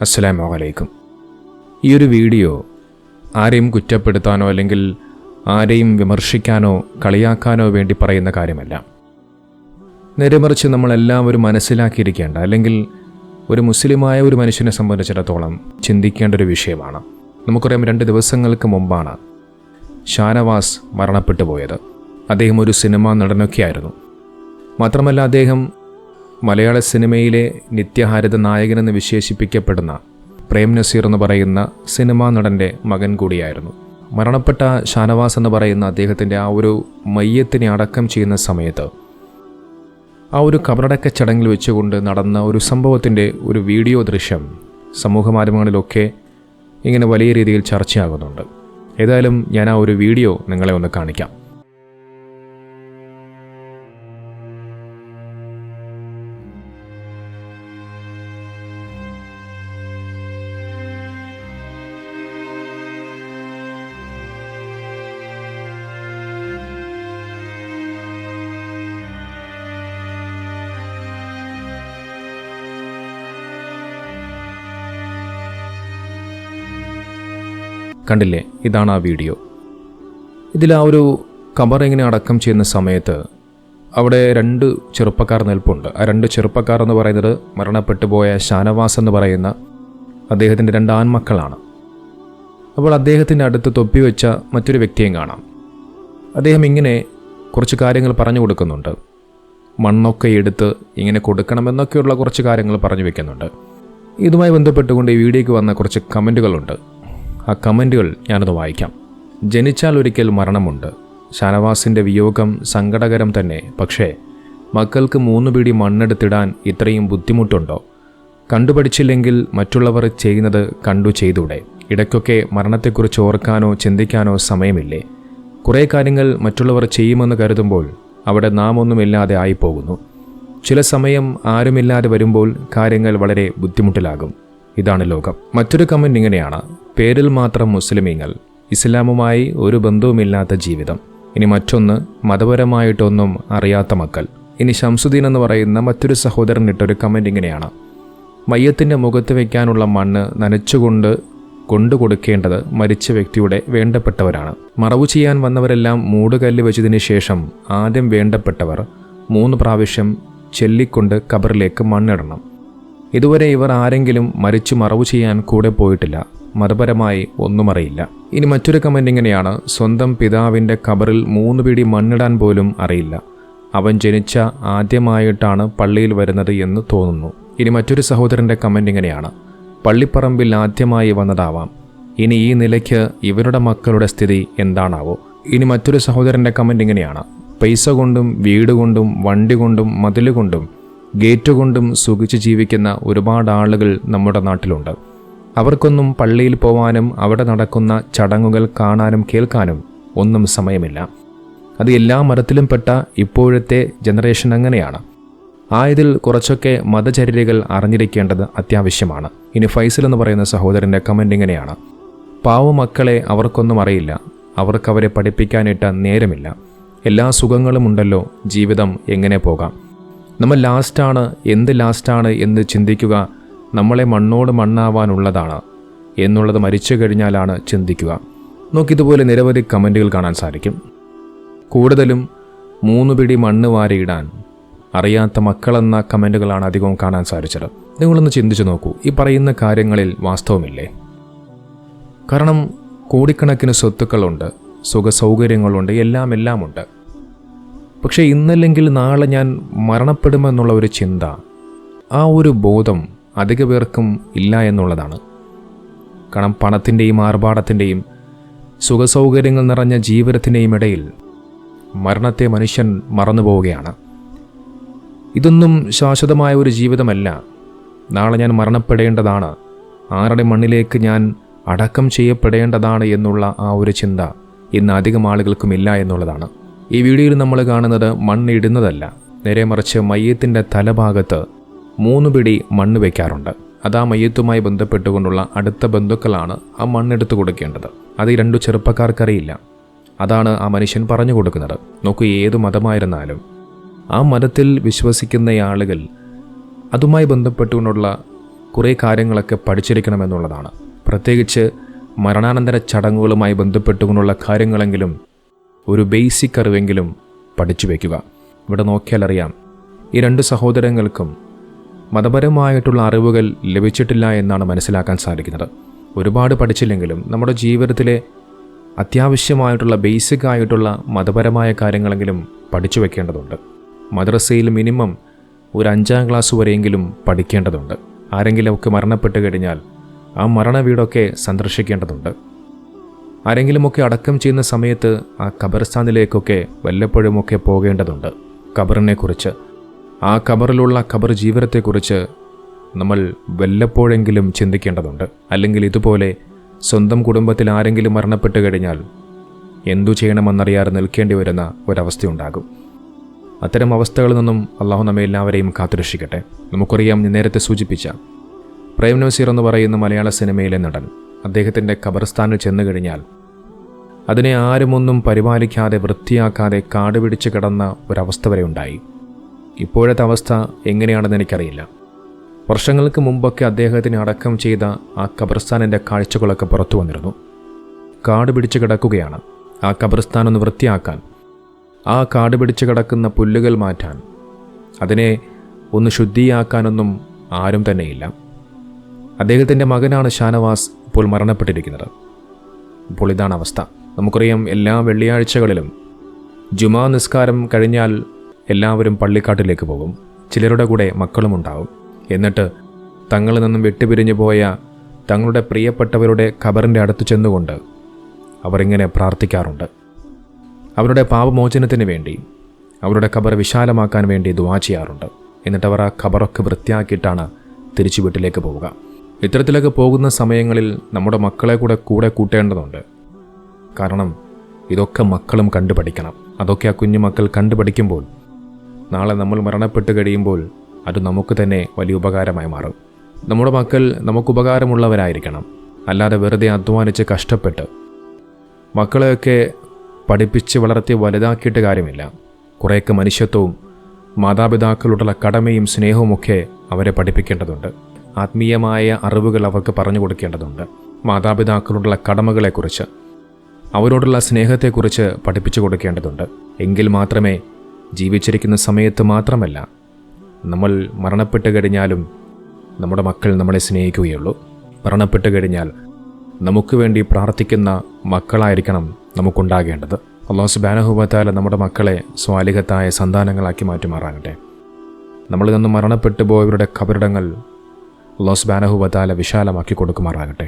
അസ്സലാമു അലൈക്കും. ഈ ഒരു വീഡിയോ ആരെയും കുറ്റപ്പെടുത്താനോ അല്ലെങ്കിൽ ആരെയും വിമർശിക്കാനോ കളിയാക്കാനോ വേണ്ടി പറയുന്ന കാര്യമല്ല. നേരെമറിച്ച് നമ്മളെല്ലാവരും മനസ്സിലാക്കിയിരിക്കേണ്ട അല്ലെങ്കിൽ ഒരു മുസ്ലിമായ ഒരു മനുഷ്യനെ സംബന്ധിച്ചിടത്തോളം ചിന്തിക്കേണ്ട ഒരു വിഷയമാണ്. നമുക്കറിയാം രണ്ട് ദിവസങ്ങൾക്ക് മുമ്പാണ് ഷാനവാസ് മരണപ്പെട്ടു പോയത്. അദ്ദേഹം ഒരു സിനിമാ നടനൊക്കെയായിരുന്നു. മാത്രമല്ല അദ്ദേഹം മലയാള സിനിമയിലെ നിത്യഹാരിത നായകനെന്ന് വിശേഷിപ്പിക്കപ്പെടുന്ന പ്രേം നസീർ എന്ന് പറയുന്ന സിനിമാ നടന്റെ മകൻ കൂടിയായിരുന്നു. മരണപ്പെട്ട ഷാനവാസ് എന്ന് പറയുന്ന അദ്ദേഹത്തിന്റെ ആ ഒരു മയ്യത്തിനെ അടക്കം ചെയ്യുന്ന സമയത്ത് ആ ഒരു കബറടക്ക ചടങ്ങിൽ വെച്ചുകൊണ്ട് നടന്ന ഒരു സംഭവത്തിന്റെ ഒരു വീഡിയോ ദൃശ്യം സമൂഹ മാധ്യമങ്ങളിലൊക്കെ ഇങ്ങനെ വലിയ രീതിയിൽ ചർച്ചയാകുന്നുണ്ട്. ഏതായാലും ഞാൻ ആ ഒരു വീഡിയോ നിങ്ങളെ ഒന്ന് കാണിക്കാം. കണ്ടില്ലേ? ഇതാണ് ആ വീഡിയോ. ഇതിൽ ആ ഒരു കബർ എങ്ങനെ അടക്കം ചെയ്യുന്ന സമയത്ത് അവിടെ രണ്ട് ചെറുപ്പക്കാർ നിൽപ്പുണ്ട്. ആ രണ്ട് ചെറുപ്പക്കാർ എന്ന് പറയുന്നത് മരണപ്പെട്ടു പോയ ഷാനവാസ് എന്ന് പറയുന്ന അദ്ദേഹത്തിന്റെ രണ്ട് ആൺമക്കളാണ്. അപ്പോൾ അദ്ദേഹത്തിന്റെ അടുത്ത് തൊപ്പി വെച്ച മറ്റൊരു വ്യക്തിയും കാണാം. അദ്ദേഹം ഇങ്ങനെ കുറച്ച് കാര്യങ്ങൾ പറഞ്ഞു കൊടുക്കുന്നുണ്ട്. മണ്ണൊക്കെ എടുത്ത് ഇങ്ങനെ കൊടുക്കണമെന്നൊക്കെയുള്ള കുറച്ച് കാര്യങ്ങൾ പറഞ്ഞു വെക്കുന്നുണ്ട്. ഇതുമായി ബന്ധപ്പെട്ടുകൊണ്ട് ഈ വീഡിയോയ്ക്ക് വന്ന കുറച്ച് കമന്റുകളുണ്ട്. ആ കമന്റുകൾ ഞാനത് വായിക്കാം. ജനിച്ചാൽ ഒരിക്കൽ മരണമുണ്ട്. ഷാനവാസിന്റെ വിയോഗം സങ്കടകരം തന്നെ. പക്ഷേ മക്കൾക്ക് മൂന്ന് പിടി മണ്ണെടുത്തിടാൻ ഇത്രയും ബുദ്ധിമുട്ടുണ്ടോ? കണ്ടുപഠിച്ചില്ലെങ്കിൽ മറ്റുള്ളവർ ചെയ്യുന്നത് കണ്ടു ചെയ്തൂടെ? ഇടയ്ക്കൊക്കെ മരണത്തെക്കുറിച്ച് ഓർക്കാനോ ചിന്തിക്കാനോ സമയമില്ലേ? കുറേ കാര്യങ്ങൾ മറ്റുള്ളവർ ചെയ്യുമെന്ന് കരുതുമ്പോൾ അവിടെ നാം ഒന്നുമില്ലാതെ ആയിപ്പോകുന്നു. ചില സമയം ആരുമില്ലാതെ വരുമ്പോൾ കാര്യങ്ങൾ വളരെ ബുദ്ധിമുട്ടിലാകും. ഇതാണ് ലോകം. മറ്റൊരു കമന്റ് ഇങ്ങനെയാണ്. പേരിൽ മാത്രം മുസ്ലിമീങ്ങൾ ഇസ്ലാമുമായി ഒരു ബന്ധവുമില്ലാത്ത ജീവിതം. ഇനി മറ്റൊന്ന് മതപരമായിട്ടൊന്നും അറിയാത്ത മക്കൾ. ഇനി ഷംസുദ്ദീൻ എന്ന് പറയുന്ന മറ്റൊരു സഹോദരൻ ഇട്ടൊരു കമന്റ് ഇങ്ങനെയാണ്. മയ്യത്തിന്റെ മുഖത്ത് വയ്ക്കാനുള്ള മണ്ണ് നനച്ചുകൊണ്ട് കൊണ്ടു കൊടുക്കേണ്ടത് മരിച്ച വ്യക്തിയുടെ വേണ്ടപ്പെട്ടവരാണ്. മറവു ചെയ്യാൻ വന്നവരെല്ലാം മൂടുകല്ല് വെച്ചതിന് ശേഷം ആദ്യം വേണ്ടപ്പെട്ടവർ മൂന്ന് പ്രാവശ്യം ചെല്ലിക്കൊണ്ട് കബറിലേക്ക് മണ്ണിടണം. ഇതുവരെ ഇവർ ആരെങ്കിലും മരിച്ചു മറവു ചെയ്യാൻ കൂടെ പോയിട്ടില്ല. മതപരമായി ഒന്നും അറിയില്ല. ഇനി മറ്റൊരു കമന്റ് ഇങ്ങനെയാണ്. സ്വന്തം പിതാവിന്റെ കബറിൽ മൂന്ന് പിടി മണ്ണിടാൻ പോലും അറിയില്ല. അവൻ ജനിച്ച ആദ്യമായിട്ടാണ് പള്ളിയിൽ വരുന്നത് എന്ന് തോന്നുന്നു. ഇനി മറ്റൊരു സഹോദരന്റെ കമന്റ് ഇങ്ങനെയാണ്. പള്ളിപ്പറമ്പിൽ ആദ്യമായി വന്നതാവാം. ഇനി ഈ നിലയ്ക്ക് ഇവരുടെ മക്കളുടെ സ്ഥിതി എന്താണാവോ? ഇനി മറ്റൊരു സഹോദരന്റെ കമന്റ് ഇങ്ങനെയാണ്. പൈസ കൊണ്ടും വീട് കൊണ്ടും വണ്ടി കൊണ്ടും മതിലുകൊണ്ടും ഗേറ്റ് കൊണ്ടും സുഖിച്ച് ജീവിക്കുന്ന ഒരുപാട് ആളുകൾ നമ്മുടെ നാട്ടിലുണ്ട്. അവർക്കൊന്നും പള്ളിയിൽ പോവാനും അവിടെ നടക്കുന്ന ചടങ്ങുകൾ കാണാനും കേൾക്കാനും ഒന്നും സമയമില്ല. അത് എല്ലാ മതത്തിലും പെട്ട ഇപ്പോഴത്തെ ജനറേഷൻ അങ്ങനെയാണ്. ആയതിൽ കുറച്ചൊക്കെ മതചര്യകൾ അറിഞ്ഞിരിക്കേണ്ടത് അത്യാവശ്യമാണ്. ഇനി ഫൈസൽ എന്ന് പറയുന്ന സഹോദരന്റെ കമന്റ് ഇങ്ങനെയാണ്. പാവമക്കളെ അവർക്കൊന്നും അറിയില്ല. അവർക്കവരെ പഠിപ്പിക്കാനിട്ട നേരമില്ല. എല്ലാ സുഖങ്ങളും ഉണ്ടല്ലോ ജീവിതം എങ്ങനെ പോകാം? നമ്മൾ ലാസ്റ്റാണ് എന്ത് ലാസ്റ്റാണ് എന്ന് ചിന്തിക്കുക നമ്മളെ മണ്ണോട് മണ്ണാവാനുള്ളതാണ് എന്നുള്ളത് മരിച്ചു കഴിഞ്ഞാലാണ് ചിന്തിക്കുക. നോക്കിയതുപോലെ നിരവധി കമന്റുകൾ കാണാൻ സാധിക്കും. കൂടുതലും മൂന്ന് പിടി മണ്ണ് വാരിയിടാൻ അറിയാത്ത മക്കളെന്ന കമന്റുകളാണ് അധികവും കാണാൻ സാധിച്ചത്. നിങ്ങളൊന്ന് ചിന്തിച്ചു നോക്കൂ ഈ പറയുന്ന കാര്യങ്ങളിൽ വാസ്തവമില്ലേ? കാരണം കോടിക്കണക്കിന് സ്വത്തുക്കളുണ്ട് സുഖസൗകര്യങ്ങളുണ്ട് എല്ലാം എല്ലാം ഉണ്ട് പക്ഷേ ഇന്നല്ലെങ്കിൽ നാളെ ഞാൻ മരണപ്പെടുമെന്നുള്ള ഒരു ചിന്ത ആ ഒരു ബോധം അധിക പേർക്കും ഇല്ല എന്നുള്ളതാണ്. കാരണം പണത്തിന്റെയും ആർഭാടത്തിന്റെയും സുഖസൗകര്യങ്ങൾ നിറഞ്ഞ ജീവിതത്തിന്റെയും ഇടയിൽ മരണത്തെ മനുഷ്യൻ മറന്നു പോവുകയാണ് ഇതൊന്നും ശാശ്വതമായ ഒരു ജീവിതമല്ല. നാളെ ഞാൻ മരണപ്പെടേണ്ടതാണ്. ആരുടെ മണ്ണിലേക്ക് ഞാൻ അടക്കം ചെയ്യപ്പെടേണ്ടതാണ് എന്നുള്ള ആ ഒരു ചിന്ത ഇന്ന് അധികം ആളുകൾക്കും ഇല്ല എന്നുള്ളതാണ്. ഈ വീഡിയോയിൽ നമ്മൾ കാണുന്നത് മണ്ണിടുന്നതല്ല നേരെ മറിച്ച് മയ്യത്തിന്റെ തലഭാഗത്ത് മൂന്ന് പിടി മണ്ണ് വയ്ക്കാറുണ്ട് അത് ആ മയ്യത്തുമായി ബന്ധപ്പെട്ടുകൊണ്ടുള്ള അടുത്ത ബന്ധുക്കളാണ് ആ മണ്ണെടുത്ത് കൊടുക്കേണ്ടത്. അത് ഈ രണ്ടു ചെറുപ്പക്കാർക്കറിയില്ല. അതാണ് ആ മനുഷ്യൻ പറഞ്ഞു കൊടുക്കുന്നത്. നോക്കൂ ഏത് മതമായിരുന്നാലും ആ മതത്തിൽ വിശ്വസിക്കുന്ന ആളുകൾ അതുമായി ബന്ധപ്പെട്ടുകൊണ്ടുള്ള കുറേ കാര്യങ്ങളൊക്കെ പഠിച്ചിരിക്കണമെന്നുള്ളതാണ്. പ്രത്യേകിച്ച് മരണാനന്തര ചടങ്ങുകളുമായി ബന്ധപ്പെട്ടുകൊണ്ടുള്ള കാര്യങ്ങളെങ്കിലും ഒരു ബേസിക് അറിവെങ്കിലും പഠിച്ചു വയ്ക്കുക ഇവിടെ നോക്കിയാൽ അറിയാം. ഈ രണ്ട് സഹോദരങ്ങൾക്കും മതപരമായിട്ടുള്ള അറിവുകൾ ലഭിച്ചിട്ടില്ല എന്നാണ് മനസ്സിലാക്കാൻ സാധിക്കുന്നത്. ഒരുപാട് പഠിച്ചില്ലെങ്കിലും നമ്മുടെ ജീവിതത്തിലെ അത്യാവശ്യമായിട്ടുള്ള ബേസിക് ആയിട്ടുള്ള മതപരമായ കാര്യങ്ങളെങ്കിലും പഠിച്ചു വെക്കേണ്ടതുണ്ട്. മദ്രസയിൽ മിനിമം ഒരു അഞ്ചാം ക്ലാസ് വരെയെങ്കിലും പഠിക്കേണ്ടതുണ്ട്. ആരെങ്കിലുമൊക്കെ മരണപ്പെട്ട് കഴിഞ്ഞാൽ ആ മരണ വീടൊക്കെ സന്ദർശിക്കേണ്ടതുണ്ട്. ആരെങ്കിലുമൊക്കെ അടക്കം ചെയ്യുന്ന സമയത്ത് ആ ഖബർസ്ഥാനിലേക്കൊക്കെ വല്ലപ്പോഴുമൊക്കെ പോകേണ്ടതുണ്ട് ഖബറിനെക്കുറിച്ച്. ആ ഖബറിലുള്ള ഖബർ ജീവനത്തെക്കുറിച്ച് നമ്മൾ വല്ലപ്പോഴെങ്കിലും ചിന്തിക്കേണ്ടതുണ്ട്. അല്ലെങ്കിൽ ഇതുപോലെ സ്വന്തം കുടുംബത്തിൽ ആരെങ്കിലും മരണപ്പെട്ടു കഴിഞ്ഞാൽ എന്തു ചെയ്യണമെന്നറിയാതെ നിൽക്കേണ്ടി വരുന്ന ഒരവസ്ഥയുണ്ടാകും. അത്തരം അവസ്ഥകളിൽ നിന്നും അള്ളാഹു നമ്മെ എല്ലാവരെയും കാത്തുരക്ഷിക്കട്ടെ. നമുക്കറിയാം നേരത്തെ സൂചിപ്പിച്ച പ്രേം നസീർ എന്ന് പറയുന്ന മലയാള സിനിമയിലെ നടൻ അദ്ദേഹത്തിന്റെ ഖബർസ്ഥാനിൽ ചെന്നു കഴിഞ്ഞാൽ അതിനെ ആരുമൊന്നും പരിപാലിക്കാതെ വൃത്തിയാക്കാതെ കാട് പിടിച്ച് കിടന്ന ഒരവസ്ഥ വരെ ഉണ്ടായി. ഇപ്പോഴത്തെ അവസ്ഥ എങ്ങനെയാണെന്ന് എനിക്കറിയില്ല. വർഷങ്ങൾക്ക് മുമ്പൊക്കെ അദ്ദേഹത്തിന് അടക്കം ചെയ്ത ആ ഖബർസ്ഥാനിന്റെ കാഴ്ചകളൊക്കെ പുറത്തു വന്നിരുന്നു. കാട് പിടിച്ച് കിടക്കുകയാണ്. ആ ഖബർസ്ഥാൻ ഒന്ന് വൃത്തിയാക്കാൻ ആ കാട് പിടിച്ച് കിടക്കുന്ന പുല്ലുകൾ മാറ്റാൻ അതിനെ ഒന്ന് ശുദ്ധിയാക്കാനൊന്നും ആരും തന്നെയില്ല. അദ്ദേഹത്തിന്റെ മകനാണ് ഷാനവാസ് ഇപ്പോൾ മരണപ്പെട്ടിരിക്കുന്നത്. ഇപ്പോൾ ഇതാണ് അവസ്ഥ. നമുക്കറിയാം എല്ലാ വെള്ളിയാഴ്ചകളിലും ജുമാ നിസ്കാരം കഴിഞ്ഞാൽ എല്ലാവരും പള്ളിക്കാട്ടിലേക്ക് പോകും. ചിലരുടെ കൂടെ മക്കളും ഉണ്ടാവും. എന്നിട്ട് തങ്ങളിൽ നിന്നും വിട്ടുപിരിഞ്ഞു പോയ തങ്ങളുടെ പ്രിയപ്പെട്ടവരുടെ ഖബറിന്റെ അടുത്ത് ചെന്നുകൊണ്ട് അവരിങ്ങനെ പ്രാർത്ഥിക്കാറുണ്ട്. അവരുടെ പാപമോചനത്തിന് വേണ്ടി അവരുടെ ഖബർ വിശാലമാക്കാൻ വേണ്ടി ദുവാ ചെയ്യാറുണ്ട്. എന്നിട്ട് അവർ ആ ഖബറൊക്കെ വൃത്തിയാക്കിയിട്ടാണ് തിരിച്ചു വീട്ടിലേക്ക് പോവുക. ഇത്തരത്തിലൊക്കെ പോകുന്ന സമയങ്ങളിൽ നമ്മുടെ മക്കളെ കൂടെ കൂടെ കൂട്ടേണ്ടതുണ്ട്. കാരണം ഇതൊക്കെ മക്കളും കണ്ടുപഠിക്കണം. അതൊക്കെ ആ കുഞ്ഞു മക്കൾ കണ്ടുപഠിക്കുമ്പോൾ നാളെ നമ്മൾ മരണപ്പെട്ട് കഴിയുമ്പോൾ അത് നമുക്ക് തന്നെ വലിയ ഉപകാരമായി മാറും. നമ്മുടെ മക്കൾ നമുക്ക് ഉപകാരമുള്ളവരായിരിക്കണം. അല്ലാതെ വെറുതെ അധ്വാനിച്ച് കഷ്ടപ്പെട്ട് മക്കളെയൊക്കെ പഠിപ്പിച്ച് വളർത്തി വലുതാക്കിയിട്ട് കാര്യമില്ല. കുറേയൊക്കെ മനുഷ്യത്വവും മാതാപിതാക്കളോടുള്ള കടമയും സ്നേഹവും ഒക്കെ അവരെ പഠിപ്പിക്കേണ്ടതുണ്ട്. ആത്മീയമായ അറിവുകൾ അവർക്ക് പറഞ്ഞു കൊടുക്കേണ്ടതുണ്ട്. മാതാപിതാക്കളോടുള്ള കടമകളെക്കുറിച്ച് അവരോടുള്ള സ്നേഹത്തെക്കുറിച്ച് പഠിപ്പിച്ചു കൊടുക്കേണ്ടതുണ്ട്. എങ്കിൽ മാത്രമേ ജീവിച്ചിരിക്കുന്ന സമയത്ത് മാത്രമല്ല നമ്മൾ മരണപ്പെട്ട് കഴിഞ്ഞാലും നമ്മുടെ മക്കൾ നമ്മളെ സ്നേഹിക്കുകയുള്ളൂ. മരണപ്പെട്ട് കഴിഞ്ഞാൽ നമുക്ക് വേണ്ടി പ്രാർത്ഥിക്കുന്ന മക്കളായിരിക്കണം നമുക്കുണ്ടാകേണ്ടത്. അള്ളാഹു സുബാനഹുബത്താല നമ്മുടെ മക്കളെ സ്വാലികത്തായ സന്താനങ്ങളാക്കി മാറ്റുമാറാകട്ടെ. നമ്മളിൽ നിന്ന് മരണപ്പെട്ടു പോയവരുടെ കബറിടങ്ങൾ അള്ളാഹു സുബാനഹുബത്താല വിശാലമാക്കി കൊടുക്കുമാറാകട്ടെ.